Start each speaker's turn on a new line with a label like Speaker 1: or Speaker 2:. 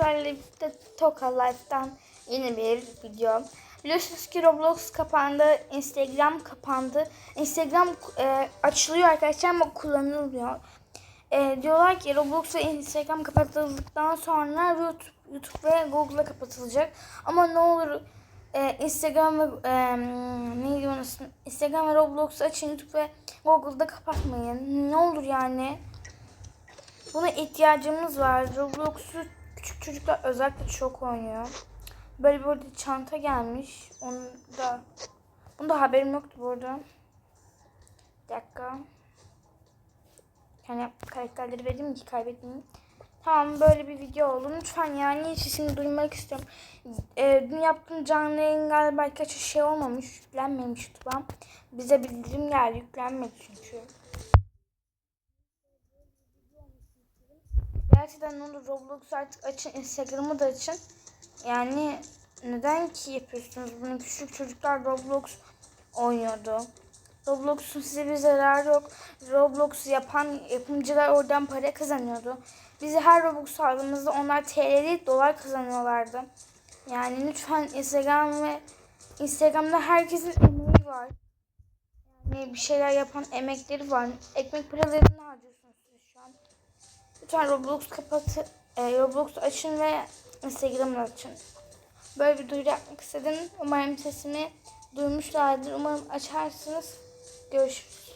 Speaker 1: Birlikte Toka Life'dan yeni bir video. Biliyorsunuz ki Roblox kapandı, Instagram kapandı. Instagram e, açılıyor arkadaşlar ama kullanılmıyor. E, diyorlar ki Roblox ve Instagram kapatıldıktan sonra YouTube, YouTube ve Google'a kapatılacak. Ama ne olur e, Instagram ve e, onun ismi? Instagram ve Roblox açın YouTube ve Google'da kapatmayın. Ne olur yani. Buna ihtiyacımız var. Roblox'u çocuklar özellikle çok oynuyor. Böyle bir arada çanta gelmiş. Onu da bunda haberim yoktu bu arada. Bir dakika. Yani karakterleri vereyim ki kaybetmeyeyim. Tamam böyle bir video oldu. Lütfen yani sesini duymak istiyorum. Ee, dün yaptığım canlı yayın galiba birkaç şey olmamış. Yüklenmemiş YouTube'a. Bize bildirim geldi. Yüklenmedi çünkü. Gerçekten ne olur Roblox artık açın, Instagram'ı da açın. Yani neden ki yapıyorsunuz bunu? Küçük çocuklar Roblox oynuyordu. Roblox'un size bir zararı yok. Roblox yapan yapımcılar oradan para kazanıyordu. Bizi her Roblox aldığımızda onlar TL değil dolar kazanıyorlardı. Yani lütfen Instagram ve Instagram'da herkesin emeği var. Yani bir şeyler yapan emekleri var. Ekmek paralarını harcıyorsunuz şu an. Lütfen Roblox kapatı, e, Roblox açın ve Instagram'ı açın. Böyle bir duyuru yapmak istedim. Umarım sesimi duymuşlardır. Umarım açarsınız. Görüşürüz.